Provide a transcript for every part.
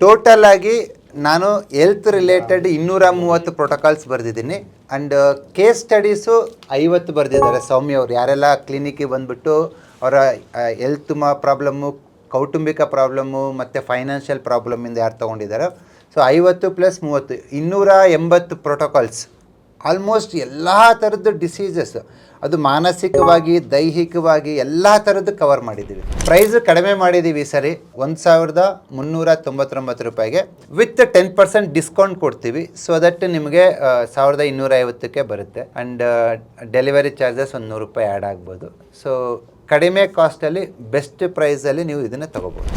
Total ಆಗಿ ನಾನು health related ಇನ್ನೂರ ಮೂವತ್ತು ಪ್ರೋಟೋಕಾಲ್ಸ್ ಬರೆದಿದ್ದೀನಿ ಆ್ಯಂಡ್ ಕೇಸ್ ಸ್ಟಡೀಸು ಐವತ್ತು ಬರೆದಿದ್ದಾರೆ. ಸೌಮ್ಯ ಅವರು ಯಾರೆಲ್ಲ ಕ್ಲಿನಿಕ್ಕಿಗೆ ಬಂದುಬಿಟ್ಟು ಅವರ ಹೆಲ್ತ್ ಮ ಪ್ರಾಬ್ಲಮ್ಮು ಕೌಟುಂಬಿಕ ಪ್ರಾಬ್ಲಮ್ಮು ಮತ್ತು ಫೈನಾನ್ಷಿಯಲ್ ಪ್ರಾಬ್ಲಮ್ಮಿಂದ ಯಾರು ತೊಗೊಂಡಿದ್ದಾರೋ ಸೊ ಐವತ್ತು ಪ್ಲಸ್ ಮೂವತ್ತು, ಇನ್ನೂರ ಎಂಬತ್ತು ಪ್ರೋಟೋಕಾಲ್ಸ್ ಆಲ್ಮೋಸ್ಟ್ ಎಲ್ಲ ಥರದ್ದು ಡಿಸೀಸಸ್ ಅದು ಮಾನಸಿಕವಾಗಿ, ದೈಹಿಕವಾಗಿ ಎಲ್ಲ ಥರದ್ದು ಕವರ್ ಮಾಡಿದ್ದೀವಿ ಪ್ರೈಸ್ ಕಡಿಮೆ ಮಾಡಿದ್ದೀವಿ ಸರಿ. ಒಂದು ಸಾವಿರದ ಮುನ್ನೂರ ತೊಂಬತ್ತೊಂಬತ್ತು ರೂಪಾಯಿಗೆ. ವಿತ್ ಟೆನ್ ಪರ್ಸೆಂಟ್ ಡಿಸ್ಕೌಂಟ್ ಕೊಡ್ತೀವಿ. ಸೊ ದಟ್ ನಿಮಗೆ ಸಾವಿರದ ಇನ್ನೂರ ಐವತ್ತಕ್ಕೆ ಬರುತ್ತೆ. ಆ್ಯಂಡ್ ಡೆಲಿವರಿ ಚಾರ್ಜಸ್ ಒಂದು ನೂರು ರೂಪಾಯಿ ಆ್ಯಡ್ ಆಗ್ಬೋದು. ಸೊ ಕಡಿಮೆ ಕಾಸ್ಟಲ್ಲಿ ಬೆಸ್ಟ್ ಪ್ರೈಸಲ್ಲಿ ನೀವು ಇದನ್ನು ತಗೋಬೋದು.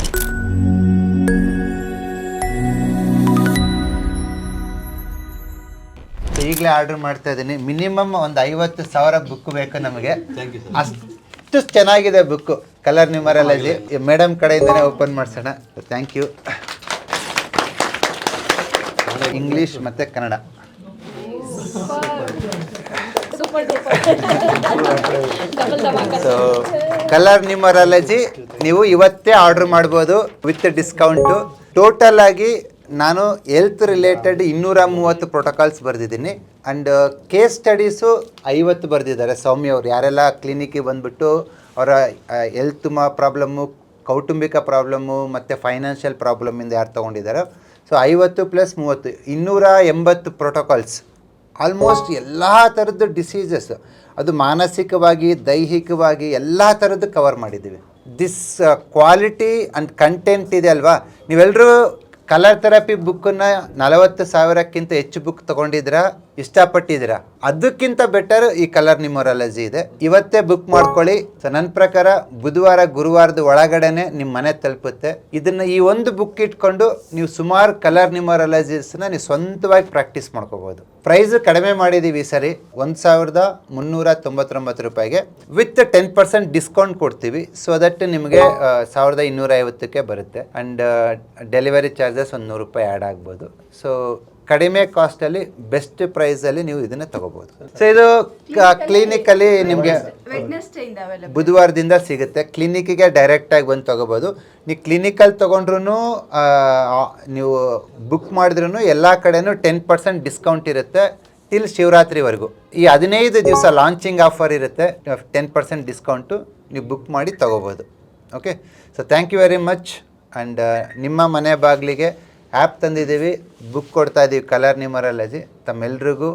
ಈಗಲೇ ಆರ್ಡರ್ ಮಾಡ್ತಾ ಇದ್ದೀನಿ. ಮಿನಿಮಮ್ ಒಂದು ಐವತ್ತು ಸಾವಿರ ಬುಕ್ ಬೇಕು ನಮಗೆ. ಅಷ್ಟು ಚೆನ್ನಾಗಿದೆ ಬುಕ್ಕು ಕಲರ್ ನ್ಯೂಮರಾಲಜಿ ಮೇಡಮ್ ಕಡೆಯಿಂದನೇ ಓಪನ್ ಮಾಡಿಸೋಣ. ಥ್ಯಾಂಕ್ ಯು ಇಂಗ್ಲೀಷ್ ಮತ್ತು ಕನ್ನಡ. ಸೂಪರ್ ಡಬಲ್ ಧಮಾಕ ಸೊ ಕಲರ್ ನ್ಯೂಮರಾಲಜಿ ನೀವು ಇವತ್ತೇ ಆರ್ಡರ್ ಮಾಡ್ಬೋದು ವಿತ್ ಡಿಸ್ಕೌಂಟು ಟೋಟಲ್ ಆಗಿ ನಾನು ಹೆಲ್ತ್ ರಿಲೇಟೆಡ್ ಇನ್ನೂರ ಮೂವತ್ತು ಪ್ರೋಟೋಕಾಲ್ಸ್ ಬರೆದಿದ್ದೀನಿ ಆ್ಯಂಡ್ ಕೇಸ್ ಸ್ಟಡೀಸು ಐವತ್ತು ಬರೆದಿದ್ದಾರೆ. ಸೌಮ್ಯ ಅವರು ಯಾರೆಲ್ಲ ಕ್ಲಿನಿಕ್ಕಿಗೆ ಬಂದುಬಿಟ್ಟು ಅವರ ಹೆಲ್ತ್ ಮಾ ಪ್ರಾಬ್ಲಮ್ಮು ಕೌಟುಂಬಿಕ ಪ್ರಾಬ್ಲಮ್ಮು ಮತ್ತು ಫೈನಾನ್ಷಿಯಲ್ ಪ್ರಾಬ್ಲಮಿಂದ ಯಾರು ತೊಗೊಂಡಿದ್ದಾರೆ. ಸೊ ಐವತ್ತು ಪ್ಲಸ್ ಮೂವತ್ತು ಇನ್ನೂರ ಎಂಬತ್ತು ಪ್ರೋಟೋಕಾಲ್ಸ್ ಆಲ್ಮೋಸ್ಟ್ ಎಲ್ಲ ಥರದ್ದು ಡಿಸೀಸಸ್ ಅದು ಮಾನಸಿಕವಾಗಿ, ದೈಹಿಕವಾಗಿ ಎಲ್ಲ ಥರದ್ದು ಕವರ್ ಮಾಡಿದ್ದೀವಿ. ದಿಸ್ ಕ್ವಾಲಿಟಿ ಆ್ಯಂಡ್ ಕಂಟೆಂಟ್ ಇದೆ ಅಲ್ವಾ? ನೀವೆಲ್ಲರೂ ಕಲರ್ ಥೆರಪಿ ಬುಕ್ಕನ್ನು ನಲವತ್ತು ಸಾವಿರಕ್ಕಿಂತ ಹೆಚ್ಚು ಬುಕ್ ತೊಗೊಂಡಿದ್ದೀರಾ? ಇಷ್ಟಪಟ್ಟಿದ್ದೀರಾ? ಅದಕ್ಕಿಂತ ಬೆಟರ್ ಈ ಕಲರ್ ನಿಮೊರಾಲಜಿ ಇದೆ. ಇವತ್ತೇ ಬುಕ್ ಮಾಡ್ಕೊಳ್ಳಿ. ಸೊ ನನ್ನ ಪ್ರಕಾರ ಬುಧವಾರ, ಗುರುವಾರದ ಒಳಗಡೆನೆ ನಿಮ್ಮ ಮನೆ ತಲುಪುತ್ತೆ. ಇದನ್ನ ಈ ಒಂದು ಬುಕ್ ಇಟ್ಕೊಂಡು ನೀವು ಸುಮಾರು ಕಲರ್ ನಿಮೊರಾಲಜಿಸ್ನ ನೀವು ಸ್ವಂತವಾಗಿ ಪ್ರಾಕ್ಟೀಸ್ ಮಾಡ್ಕೋಬಹುದು ಪ್ರೈಸ್ ಕಡಿಮೆ ಮಾಡಿದ್ದೀವಿ ಸರಿ. ಒಂದು ಸಾವಿರದ ಮುನ್ನೂರ ತೊಂಬತ್ತೊಂಬತ್ತು ರೂಪಾಯಿಗೆ. ವಿತ್ ಟೆನ್ ಪರ್ಸೆಂಟ್ ಡಿಸ್ಕೌಂಟ್ ಕೊಡ್ತೀವಿ. ಸೊ ದಟ್ ನಿಮಗೆ ಸಾವಿರದ ಇನ್ನೂರ ಐವತ್ತಕ್ಕೆ ಬರುತ್ತೆ ಆ್ಯಂಡ್ ಡೆಲಿವರಿ ಚಾರ್ಜಸ್ ಒಂದು ನೂರು ರೂಪಾಯಿ ಆ್ಯಡ್ ಆಗ್ಬೋದು. ಸೊ ಕಡಿಮೆ ಕಾಸ್ಟಲ್ಲಿ ಬೆಸ್ಟ್ ಪ್ರೈಸಲ್ಲಿ ನೀವು ಇದನ್ನು ತಗೋಬೋದು. ಸೊ ಇದು ಕ್ಲಿನಿಕಲ್ಲಿ ನಿಮಗೆ ಬುಧವಾರದಿಂದ ಸಿಗುತ್ತೆ. ಡೈರೆಕ್ಟ್ ಡೈರೆಕ್ಟಾಗಿ ಬಂದು ತೊಗೋಬೋದು. ನೀವು ಕ್ಲಿನಿಕಲ್ಲಿ ತಗೊಂಡ್ರು ನೀವು ಬುಕ್ ಮಾಡಿದ್ರೂ ಎಲ್ಲ ಕಡೆನೂ ಟೆನ್ ಪರ್ಸೆಂಟ್ ಡಿಸ್ಕೌಂಟ್ ಇರುತ್ತೆ ಟಿಲ್ ಶಿವರಾತ್ರಿವರೆಗೂ. ಈ ಹದಿನೈದು ದಿವಸ ಲಾಂಚಿಂಗ್ ಆಫರ್ ಇರುತ್ತೆ ಟೆನ್ ಪರ್ಸೆಂಟ್ ಡಿಸ್ಕೌಂಟು ನೀವು ಬುಕ್ ಮಾಡಿ ತಗೋಬೋದು. Okay so thank you very much and ನಿಮ್ಮ ಮನೆ ಬಾಗಿಲಿಗೆ ಆ್ಯಪ್ ತಂದಿದ್ದೀವಿ ಬುಕ್ ಕೊಡ್ತಾ ಇದ್ದೀವಿ ಕಲರ್ ನ್ಯೂಮರಾಲಜಿ ತಮ್ಮೆಲ್ರಿಗೂ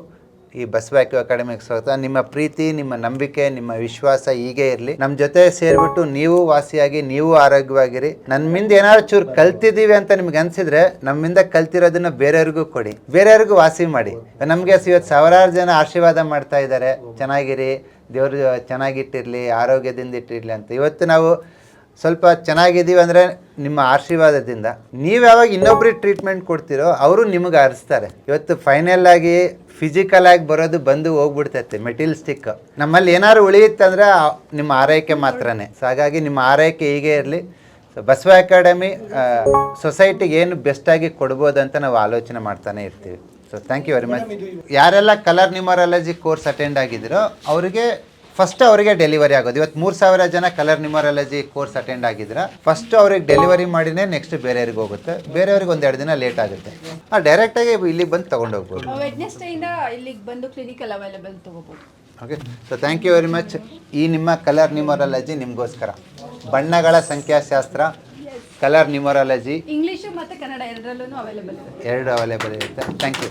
ಈ ಬಸವಾಕ್ಯೂ ಅಕಾಡೆಮಿಗೆ ಸ್ವಾಗತ. ನಿಮ್ಮ ಪ್ರೀತಿ, ನಿಮ್ಮ ನಂಬಿಕೆ, ನಿಮ್ಮ ವಿಶ್ವಾಸ ಹೀಗೆ ಇರಲಿ. ನಮ್ಮ ಜೊತೆ ಸೇರಿಬಿಟ್ಟು ನೀವು ವಾಸಿಯಾಗಿ, ನೀವು ಆರೋಗ್ಯವಾಗಿರಿ. ನನ್ನಿಂದ ಏನಾದ್ರು ಚೂರು ಕಲ್ತಿದ್ದೀವಿ ಅಂತ ನಿಮ್ಗೆ ಅನ್ಸಿದ್ರೆ ನಮ್ಮಿಂದ ಕಲ್ತಿರೋದನ್ನ ಬೇರೆಯವ್ರಿಗೂ ಕೊಡಿ. ಬೇರೆಯವ್ರಿಗೂ ವಾಸಿ ಮಾಡಿ. ನಮಗೆ ಇವತ್ತು ಸಾವಿರಾರು ಜನ ಆಶೀರ್ವಾದ ಮಾಡ್ತಾ ಇದ್ದಾರೆ. ಚೆನ್ನಾಗಿರಿ, ದೇವರು ಚೆನ್ನಾಗಿಟ್ಟಿರಲಿ, ಆರೋಗ್ಯದಿಂದ ಇಟ್ಟಿರಲಿ ಅಂತ. ಇವತ್ತು ನಾವು ಸ್ವಲ್ಪ ಚೆನ್ನಾಗಿದ್ದೀವಿ ಅಂದರೆ ನಿಮ್ಮ ಆಶೀರ್ವಾದದಿಂದ. ನೀವು ಯಾವಾಗ ಇನ್ನೊಬ್ರಿಗೆ ಟ್ರೀಟ್ಮೆಂಟ್ ಕೊಡ್ತೀರೋ ಅವರು ನಿಮಗೆ ಹರಿಸ್ತಾರೆ ಇವತ್ತು ಫೈನಲ್ ಆಗಿ ಫಿಸಿಕಲ್ ಆಗಿ ಬರೋದು ಬಂದು ಹೋಗ್ಬಿಡ್ತೈತೆ ಮೆಟೀರಿಯಲ್ ಸ್ಟಿಕ್ ನಮ್ಮಲ್ಲಿ ಏನಾದ್ರು ಉಳಿಯುತ್ತಂದ್ರೆ ಅಂದ್ರೆ ನಿಮ್ಮ ಆರೈಕೆ ಮಾತ್ರನೇ. ಸೊ ಹಾಗಾಗಿ ನಿಮ್ಮ ಆರೈಕೆ ಹೀಗೆ ಇರಲಿ. ಸೊ ಬಸವ ಅಕಾಡೆಮಿ ಸೊಸೈಟಿಗೆ ಏನು ಬೆಸ್ಟಾಗಿ ಕೊಡ್ಬೋದು ಅಂತ ನಾವು ಆಲೋಚನೆ ಮಾಡ್ತಾನೆ ಇರ್ತೀವಿ. So thank you very much ಯಾರೆಲ್ಲ ಕಲರ್ ನ್ಯೂಮರಾಲಜಿ ಕೋರ್ಸ್ ಅಟೆಂಡ್ ಆಗಿದ್ದೀರೋ, ಅವರಿಗೆ ಫಸ್ಟ್ ಅವರಿಗೆ ಡೆಲಿವರಿ ಆಗೋದು. ಇವತ್ತು ಮೂರು ಸಾವಿರ ಜನ ಕಲರ್ ನ್ಯೂಮರಾಲಜಿ ಕೋರ್ಸ್ ಅಟೆಂಡ್ ಆಗಿದ್ರೆ ಫಸ್ಟ್ ಅವ್ರಿಗೆ ಡೆಲಿವರಿ ಮಾಡಿನೇ ನೆಕ್ಸ್ಟ್ ಬೇರೆಯವ್ರಿಗೆ ಹೋಗುತ್ತೆ. ಬೇರೆಯವ್ರಿಗೆ ಒಂದೆರಡು ದಿನ ಲೇಟ್ ಆಗುತ್ತೆ. ಡೈರೆಕ್ಟ್ ಡೈರೆಕ್ಟಾಗಿ ಇಲ್ಲಿಗೆ ಬಂದು ತೊಗೊಂಡು ಹೋಗ್ಬೋದು. ಇಲ್ಲಿಗೆ ಬಂದು available okay so thank you very much ಈ ನಿಮ್ಮ ಕಲರ್ ನ್ಯೂಮರಾಲಜಿ ನಿಮಗೋಸ್ಕರ. ಬಣ್ಣಗಳ ಸಂಖ್ಯಾಶಾಸ್ತ್ರ ಕಲರ್ ನ್ಯೂಮರಾಲಜಿ ಇಂಗ್ಲೀಷ್ ಮತ್ತು ಕನ್ನಡ ಎರಡರಲ್ಲೂ ಅವೈಲೇಬಲ್ ಎರಡು ಅವೈಲೇಬಲ್ ಇರುತ್ತೆ. Thank you